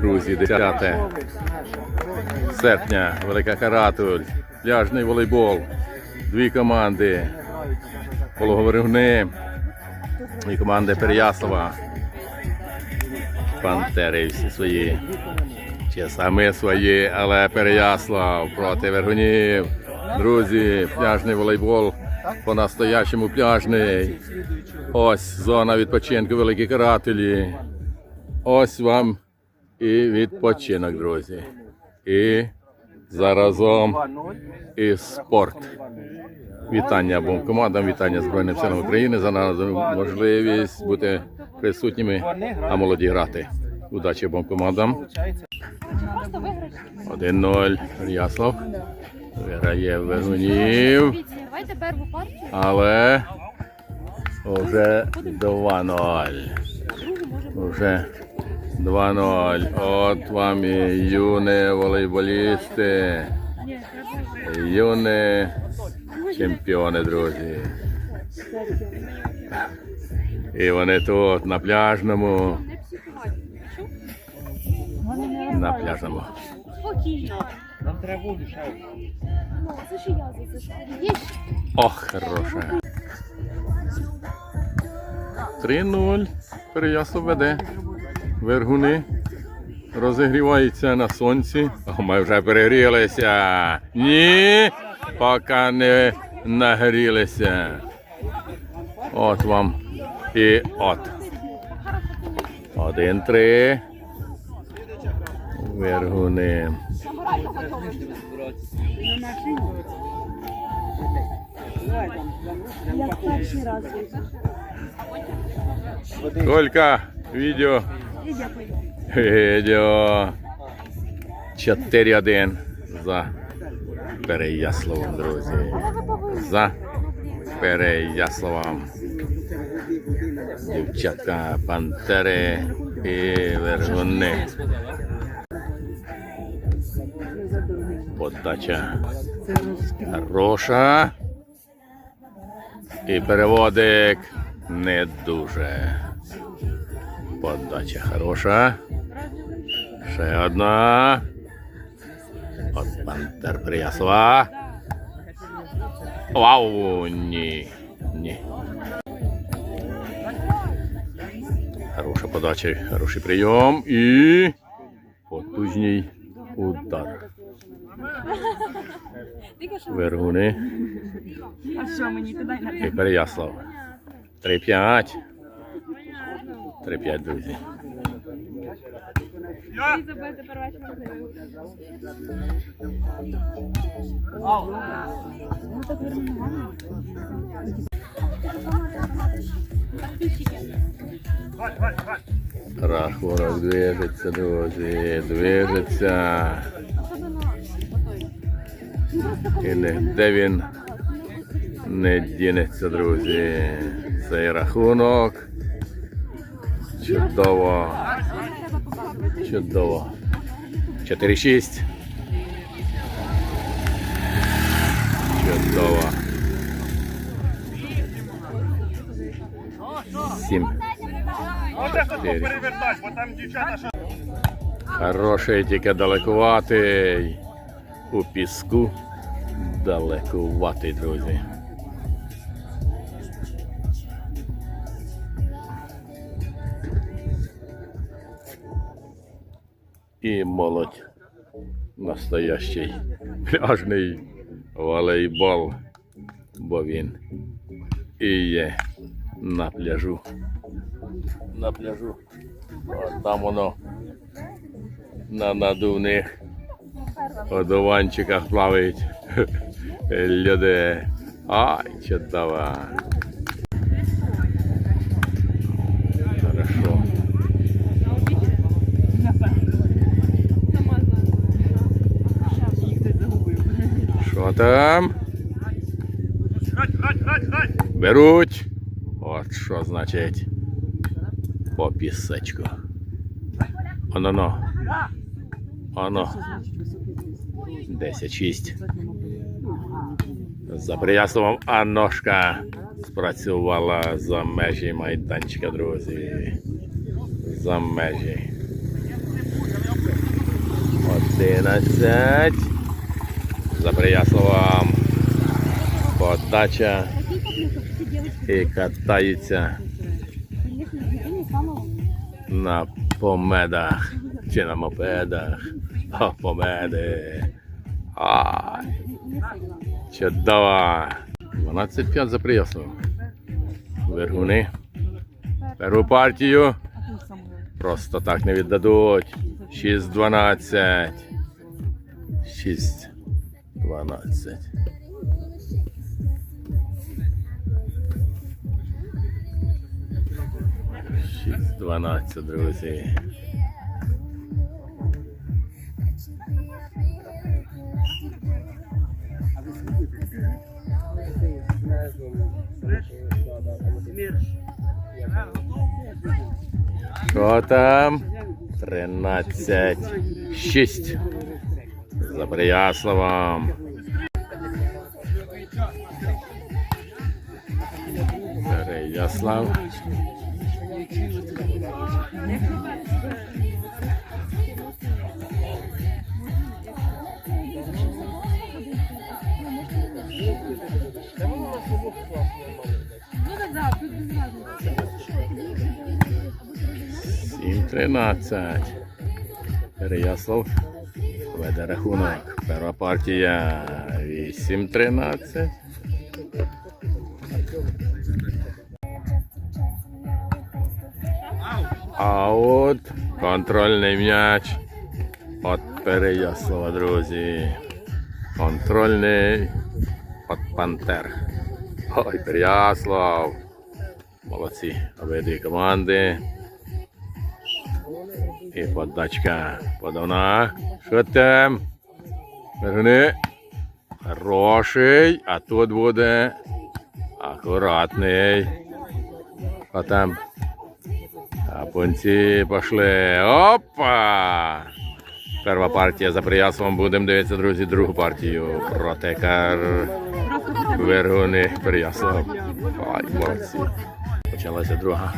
Друзі, 10 серпня, Велика Каратуль, пляжний волейбол, дві команди, Пологоверюгни і команда Переяслава. Пантери всі свої. Чи саме свої, але Переяслав проти Вергунів. Друзі, пляжний волейбол по-настоящему пляжний. Ось зона відпочинку Великі Карателі. Ось вам і відпочинок, друзі. І заразом і спорт. Вітання обом командам, вітання Збройним силам України за можливість бути присутніми, а молоді грати. Удачі обом командам. 1-0. Яслав. Виграє партію, Але вже 2-0. другу. Вже 2-0. От вам і юні волейболісти. Юні чемпіони, друзі. І вони тут на пляжному. На пляжному. Спокійно. Нам треба воду ще. Ну. Ох, хороша. 3-0. Переяслав веде. Вергуни розігріваються на сонці. О, ми вже перегрілися. Ні, поки не нагрілися. От вам і от. Один-три. Вергуни. Сколько відео? Відео 4-1 за Переяславом, друзі. За Переяславом. Дівчатка, пантери і вергуни. Подача хороша. І переводик не дуже. Подача хороша. Ще одна. От пантер Приясова. Вау, ні. Ні. Хороша подача, хороший прийом і потужний удар. Вергуни. І Переяслав. 3-5. 3-5, друзі. Рахунок движеться, друзі, движеться. І нігде він не дінеться, друзі. Цей рахунок. Чудово. Чудово. 4-6. Чудово. 7. Оце хто перевертать, бо там дівчата що. Хороший, тільки далекуватий. У піску далекуватий, друзі. І молодь. Настоящий пляжний волейбол, бо він і є на пляжу. На пляжу. От там воно на надувних одуванчиках плавають люди. Ай, чудово. Там? Беруть. От що значить. По пісечку. Оно-но. Оно. 10-6. За Прияславом Аношка спрацювала за межі майданчика, друзі. За межі. 11. За Переяславом подача і катаються на помедах чи на мопедах. О, помеди. Ай. Чудово. 12-5 за Переяславом. Вергуни. Першу партію. Просто так не віддадуть. 6-12. 6-12. Шість дванадцять, друзі. Що там? 13. 6. За Переяславом. Переяслав. Разниці. 7-13. Переяслав веде рахунок. Перша партія 8-13. А от контрольний м'яч от Переяслава, друзі. Контрольний от Пантер. Ой, Переяслав. Молодці обидві команди. І подачка подавна. Що там? Верни. Хороший. А тут буде акуратний. А там. А пунці пішли. Опа! Перша партія за Приясовом. Будемо дивитися, друзі, другу партію. Протекар. Вергуни Переяслав. Ай, молодці. Почалася друга.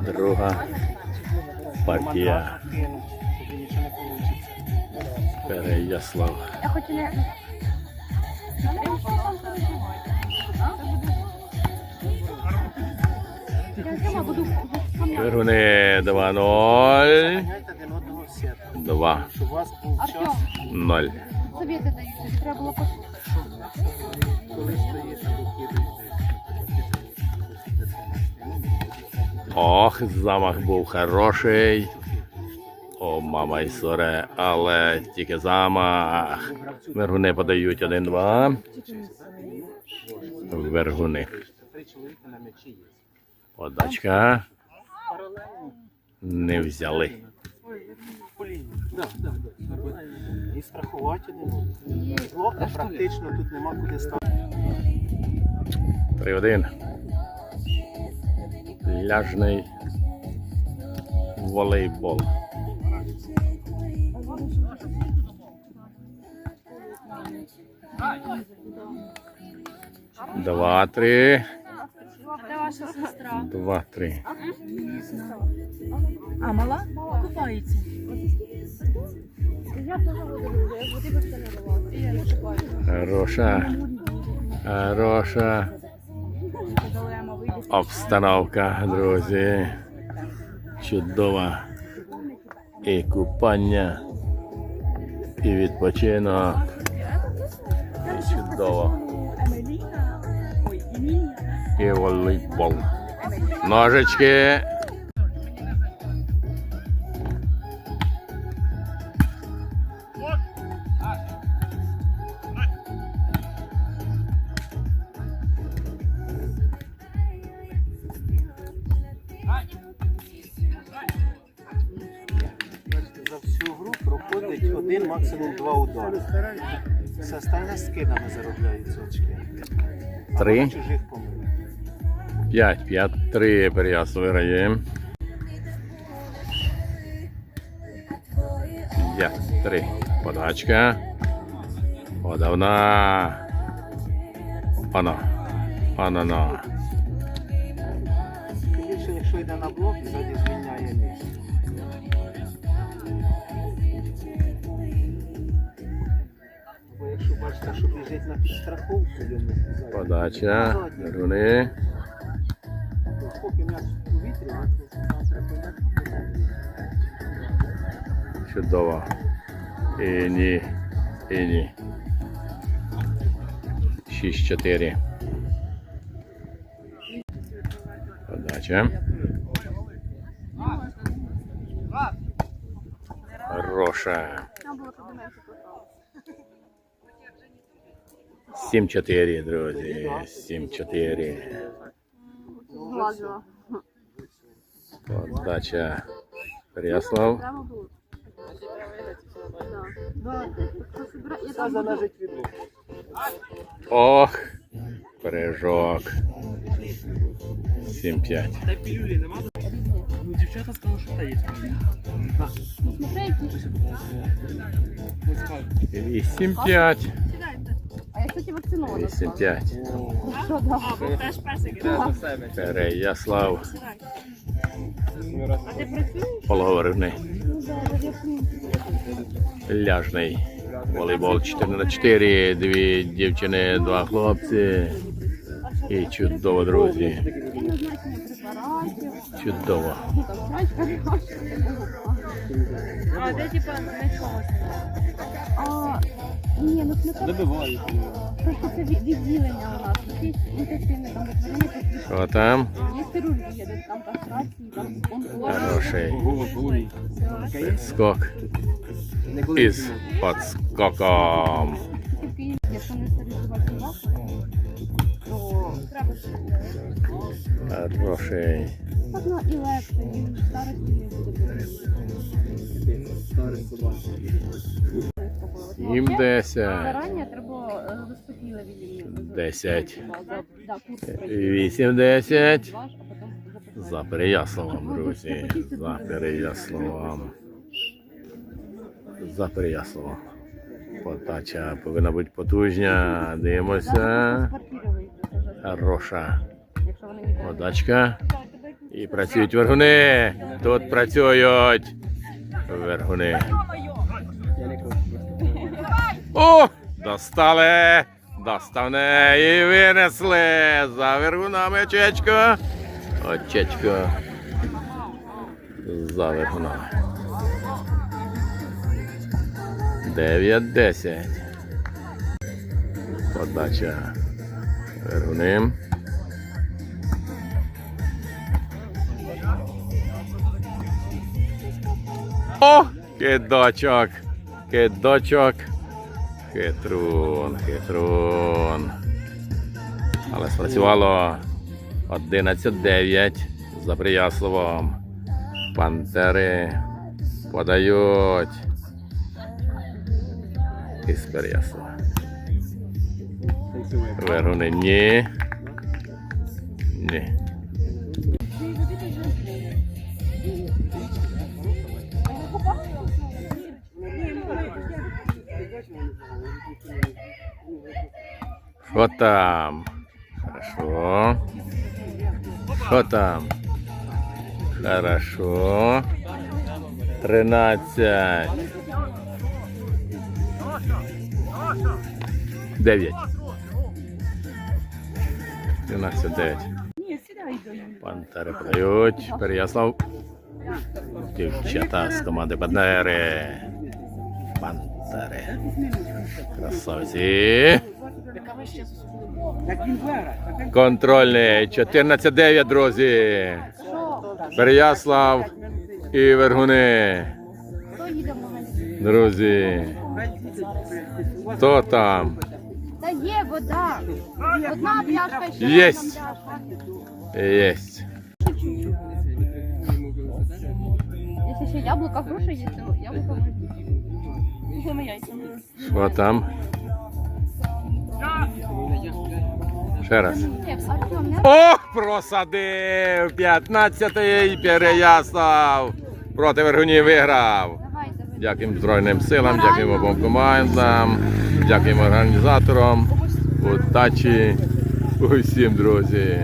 Друга партія. Переяслав. Я хоч і не... Вергуни 2-0. Знаєте, один одного сет. 2 Щоб у вас був час, Артем, 0 совєти дають, треба було послухати. коли стоїш або кидаєш. Ох, замах був хороший. О, мама і соре, але тільки замах. Вергуни подають 1-2. Вергуни. Подачка. Не взяли. І страхувати один одного. Блока практично тут нема куди ставити. 3-1. Пляжний волейбол. Два, три. Де ваша сестра? Два, три. А мала? Купається. Я теж буду, я води без. І я не шукаю. Хороша. Хороша Подолемо. Обстановка, друзі. Чудова. І купання, і відпочинок. І чудово. І волейбол. Ножички. Один, максимум два удари. Все остальне скидами заробляються очки. Три. Чужих помилок. П'ять, п'ять, три Переяслав виграє. П'ять, три. Подачка. Подавна. Оно, но. Більше, якщо йде на блок, ззаді звільняє місце. Ставлять на підстраховку йому. Подача. Вергуни. Поки м'яч у повітрі, там треба. Чудово. І ні. І ні. 6-4. Подача. Хороша. 7-4, друзі. 7-4. Подача Ряслав. Ох, прыжок. 7-5. Ну, девчата сказали, что это есть. Кстати, вакцинована. 8-5. Що, да? Переяслав. А ти працюєш? Полуговорний. Ну, да, да, я працюю. Ляжний. Волейбол 4 на 4. Дві дівчини, два хлопці. І чудово, друзі. Чудово. А де, типа, не чогось? А, ні, ну не Добивають. Просто це від- відділення у нас. Якісь інтенсивне там ветеринарні, Що там? є хірургія, де там кастрації, там онкологія. Хороший скок із подскоком. Тільки в Києві, якщо не стерилізувати собаку, то треба Хороший. можна і легше, і в старості не буде. Їм 10. Зарані треба е, заспокійливі їм. 10. Да, курс пройти. 8 10. Ваш, а потім записати. За Переяславом, друзі. За Переяславом. За Переяславом. Подача повинна бути потужня. Дивимося. Хороша подачка. І працюють вергуни. Тут працюють вергуни. О! Достали! Доставне і винесли за вергунами очечко. Очечко. За вергунами. 9-10. Подача вергуни. О! Кидочок! Хитрун, хитрун. Але спрацювало 11-9 за Прияславом. Пантери подають із Переяслава. Веруни ні. Ні. Що там? Хорошо. Що там? Хорошо. 13. 9. 13 9. Ні, сідай до нього. Пантери подають. Переяслав. Дівчата з команди Бандери. Пантери. Красавці. Контрольний. 14-9, друзі. Переяслав і Вергуни. Друзі. Хто там? Та є вода. Одна пляшка ще. Єсть. Єсть. Якщо ще яблука, груша то яблука можна. Що там? Ще раз. Ох, просадив! 15-й Переяслав. Проти Вергуні виграв. Дякуємо Збройним силам, дякуємо обом командам, дякуємо організаторам. Удачі усім, друзі.